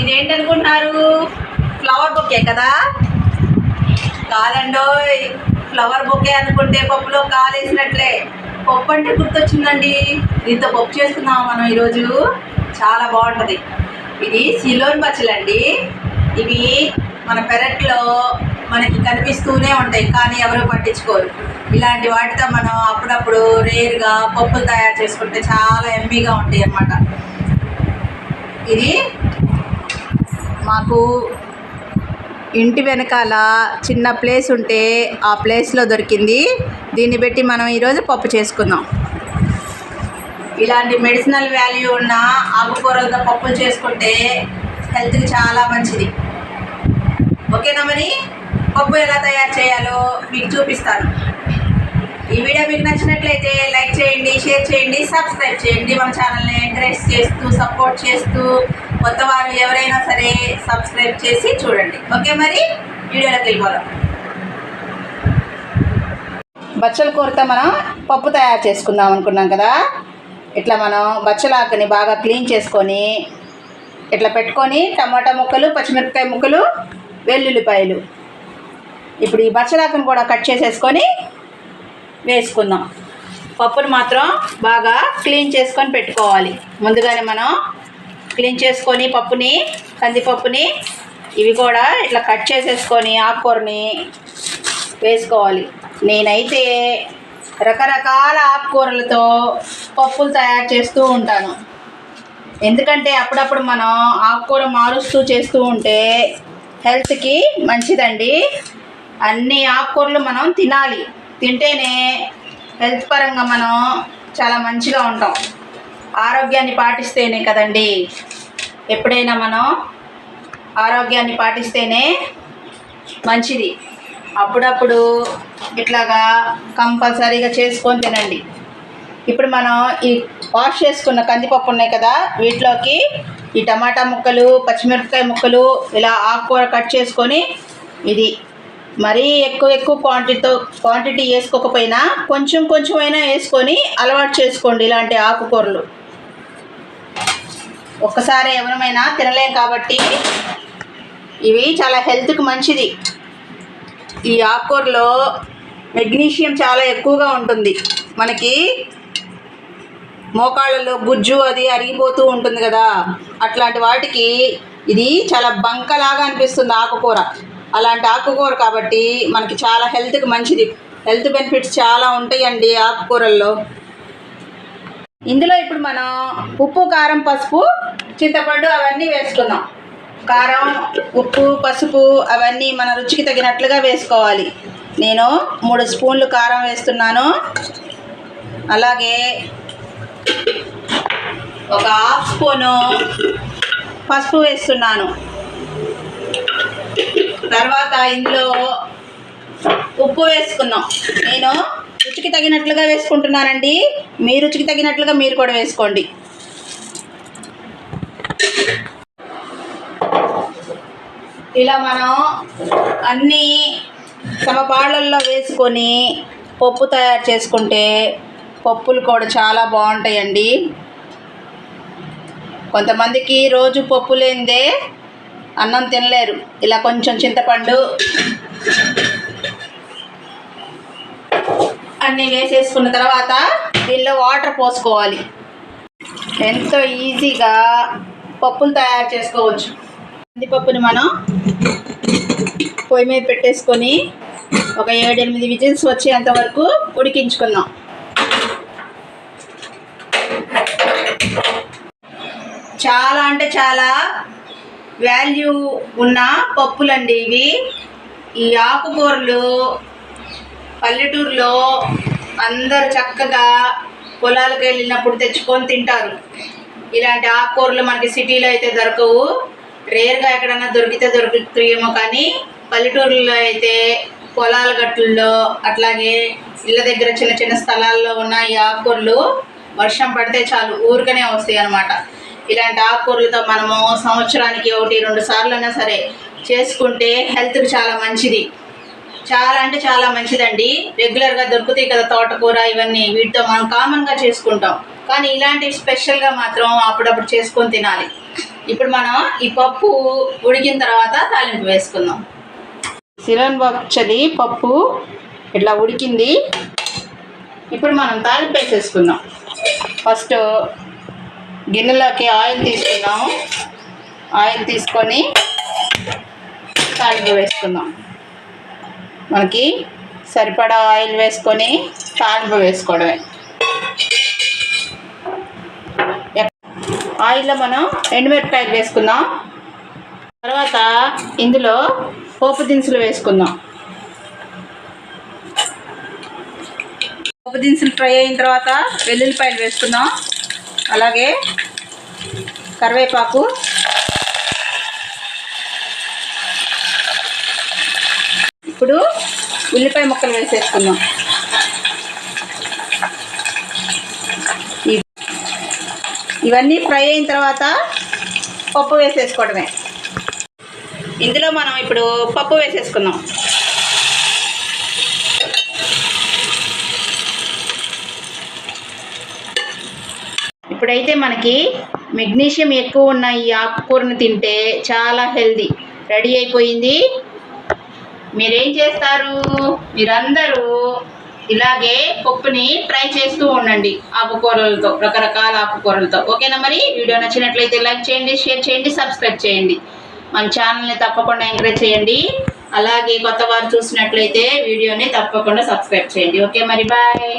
ఇదేంటనుకుంటున్నారు? Flower bouquet కదా? కాదండో flower bouquet అనుకుంటే పప్పులో కాలేసినట్లే. పప్పు అంటే గుర్తొచ్చిందండి. దీంతో పప్పు చేసుకున్నాం మనం ఈరోజు? చాలా బాగుంటుంది. ఇది సిలోన్ పచ్చలండి. ఇవి మన పెరట్లో మనకి కనిపిస్తూనే ఉంటాయి కానీ ఎవరు పట్టించుకోరు. ఇలాంటి వాటితో మనం అప్పుడప్పుడు రేరుగా పప్పులు తయారు చేసుకుంటే చాలా ఎంబీగా ఉంటాయి అన్నమాట ఇది మాకు ఇంటి వెనకాల చిన్న ప్లేస్ ఉంటే ఆ ప్లేస్లో దొరికింది. దీన్ని పెట్టి మనం ఈరోజు పప్పు చేసుకుందాం. ఇలాంటి మెడిసినల్ వాల్యూ ఉన్న ఆకుకూరలతో పప్పులు చేసుకుంటే హెల్త్కి చాలా మంచిది. ఓకేనా మరి? పప్పు ఎలా తయారు చేయాలో మీకు చూపిస్తాను. ఈ వీడియో మీకు నచ్చినట్లయితే లైక్ చేయండి షేర్ చేయండి సబ్స్క్రైబ్ చేయండి. మన ఛానల్ని ఎంకరేజ్ చేస్తూ సపోర్ట్ చేస్తూ కొత్త వారు ఎవరైనా సరే సబ్స్క్రైబ్ చేసి చూడండి. ఓకే మరి? వీడియోలోకి వెళ్ళిపోదాం. బచ్చల కూరతో మనం పప్పు తయారు చేసుకుందాం అనుకున్నాం కదా? ఇట్లా మనం బచ్చలాకుని బాగా క్లీన్ చేసుకొని ఇట్లా పెట్టుకొని టమాటా ముక్కలు పచ్చిమిరపకాయ ముక్కలు వెల్లుల్లిపాయలు. ఇప్పుడు ఈ బచ్చలాకుని కూడా కట్ చేసేసుకొని వేసుకుందాం. పప్పుని మాత్రం బాగా క్లీన్ చేసుకొని పెట్టుకోవాలి. ముందుగానే మనం క్లీన్ చేసుకొని పప్పుని కందిపప్పుని ఇవి కూడా ఇట్లా కట్ చేసేసుకొని ఆకుకూరని వేసుకోవాలి. నేనైతే రకరకాల ఆకుకూరలతో పప్పులు తయారు చేస్తూ ఉంటాను. ఎందుకంటే అప్పుడప్పుడు మనం ఆకుకూర మారుస్తూ చేస్తూ ఉంటే హెల్త్కి మంచిదండి. అన్ని ఆకుకూరలు మనం తినాలి. తింటేనే హెల్త్ పరంగా మనం చాలా మంచిగా ఉంటాం. ఆరోగ్యాన్ని పాటిస్తేనే కదండి. ఎప్పుడైనా మనం ఆరోగ్యాన్ని పాటిస్తేనే మంచిది. అప్పుడప్పుడు ఇట్లాగా కంపల్సరీగా చేసుకొని తినండి. ఇప్పుడు మనం ఈ వాష్ చేసుకున్న కందిపప్పు ఉన్నాయి కదా వీటిలోకి ఈ టమాటా ముక్కలు పచ్చిమిరపకాయ ముక్కలు ఇలా ఆకుకూర కట్ చేసుకొని ఇది మరీ ఎక్కువ ఎక్కువ క్వాంటిటీతో క్వాంటిటీ వేసుకోకపోయినా కొంచెం కొంచెం అయినా వేసుకొని అలవాటు చేసుకోండి ఇలాంటి ఆకుకూరలు. ఒక్కసారి ఎవరమైనా తినలేం కాబట్టి ఇవి చాలా హెల్త్కి మంచిది. ఈ ఆకుకూరలో మెగ్నీషియం చాలా ఎక్కువగా ఉంటుంది. మనకి మోకాళ్ళలో గుజ్జు అది అరిగిపోతూ ఉంటుంది కదా. అట్లాంటి వాటికి ఇది చాలా బంకలాగా అనిపిస్తుంది ఆకుకూర. అలాంటి ఆకుకూర కాబట్టి మనకి చాలా హెల్త్కి మంచిది. హెల్త్ బెనిఫిట్స్ చాలా ఉంటాయండి ఆకుకూరల్లో. ఇందులో ఇప్పుడు మనం ఉప్పు కారం పసుపు చింతపండు అవన్నీ వేసుకుందాం. కారం ఉప్పు పసుపు అవన్నీ మన రుచికి తగినట్లుగా వేసుకోవాలి. నేను మూడు స్పూన్లు కారం వేస్తున్నాను. అలాగే ఒక హాఫ్ స్పూను పసుపు వేస్తున్నాను. తర్వాత ఇందులో ఉప్పు వేసుకున్నాం నేను రుచికి తగినట్లుగా వేసుకుంటున్నానండి మీ రుచికి తగినట్లుగా మీరు కూడా వేసుకోండి. ఇలా మనం అన్నీ సమపాళ్ళల్లో వేసుకొని పప్పు తయారు చేసుకుంటే పప్పులు కూడా చాలా బాగుంటాయండి. కొంతమందికి రోజు పప్పు లేనిదే అన్నం తినలేరు. ఇలా కొంచెం చింతపండు అన్నీ వేసేసుకున్న తర్వాత దీనిలో వాటర్ పోసుకోవాలి. ఎంతో ఈజీగా పప్పులు తయారు చేసుకోవచ్చు. కందిపప్పుని మనం పొయ్యి మీద పెట్టేసుకొని ఒక ఏడెనిమిది విజిల్స్ వచ్చేంత వరకు ఉడికించుకుందాం. చాలా అంటే చాలా వాల్యూ ఉన్న పప్పులండి ఇవి. ఈ ఆకుకూరలు పల్లెటూరులో అందరు చక్కగా పొలాలకు వెళ్ళినప్పుడు తెచ్చుకొని తింటారు. ఇలాంటి ఆకుకూరలు మనకి సిటీలో అయితే దొరకవు. రేర్గా ఎక్కడన్నా దొరికితే దొరుకుతాయేమో కానీ పల్లెటూరులో అయితే పొలాల గట్టుల్లో అట్లాగే ఇళ్ళ దగ్గర చిన్న చిన్న స్థలాల్లో ఉన్న ఈ ఆకుకూరలు వర్షం పడితే చాలు ఊరికనే వస్తాయి అన్నమాట ఇలాంటి ఆకుకూరలతో మనము సంవత్సరానికి ఒకటి రెండు సార్లు అయినా సరే చేసుకుంటే హెల్త్కి చాలా మంచిది. చాలా అంటే చాలా మంచిదండి. రెగ్యులర్గా దొరుకుతాయి కదా తోటకూర ఇవన్నీ. వీటితో మనం కామన్గా చేసుకుంటాం. కానీ ఇలాంటి స్పెషల్గా మాత్రం అప్పుడప్పుడు చేసుకొని తినాలి. ఇప్పుడు మనం ఈ పప్పు ఉడికిన తర్వాత తాలింపు వేసుకుందాం. సిరన్ పచ్చడి పప్పు ఇట్లా ఉడికింది. ఇప్పుడు మనం తాలింపు వేసేసుకుందాం. ఫస్ట్ గిన్నెలోకి ఆయిల్ తీసుకుందాం. ఆయిల్ తీసుకొని తాలింపు వేసుకుందాం. మనకి సరిపడా ఆయిల్ వేసుకొని తాలింపు వేసుకోవడమే. ఆయిల్లో మనం ఎండుమిరపకాయలు వేసుకుందాం. తర్వాత ఇందులో పోపు దినుసులు వేసుకుందాం. పోపు దినుసులు ఫ్రై అయిన తర్వాత వెల్లుల్లిపాయలు వేసుకుందాం. అలాగే కరివేపాకు ఇప్పుడు ఉల్లిపాయ ముక్కలు వేసేసుకుందాం. ఇవన్నీ ఫ్రై అయిన తర్వాత పప్పు వేసేసుకోవడమే. ఇందులో మనం ఇప్పుడు పప్పు వేసేసుకుందాం. ఇప్పుడైతే మనకి మెగ్నీషియం ఎక్కువ ఉన్న ఈ ఆకుకూరను తింటే చాలా హెల్దీ. రెడీ అయిపోయింది. మీరేం చేస్తారు? మీరందరూ ఇలాగే పప్పుని ట్రై చేస్తూ ఉండండి ఆకుకూరలతో రకరకాల ఆకుకూరలతో. ఓకేనా మరి? వీడియో నచ్చినట్లయితే లైక్ చేయండి షేర్ చేయండి సబ్స్క్రైబ్ చేయండి. మన ఛానల్ని తప్పకుండా ఎంకరేజ్ చేయండి. అలాగే కొత్త వారు చూసినట్లయితే వీడియోని తప్పకుండా సబ్స్క్రైబ్ చేయండి. ఓకే మరి బాయ్.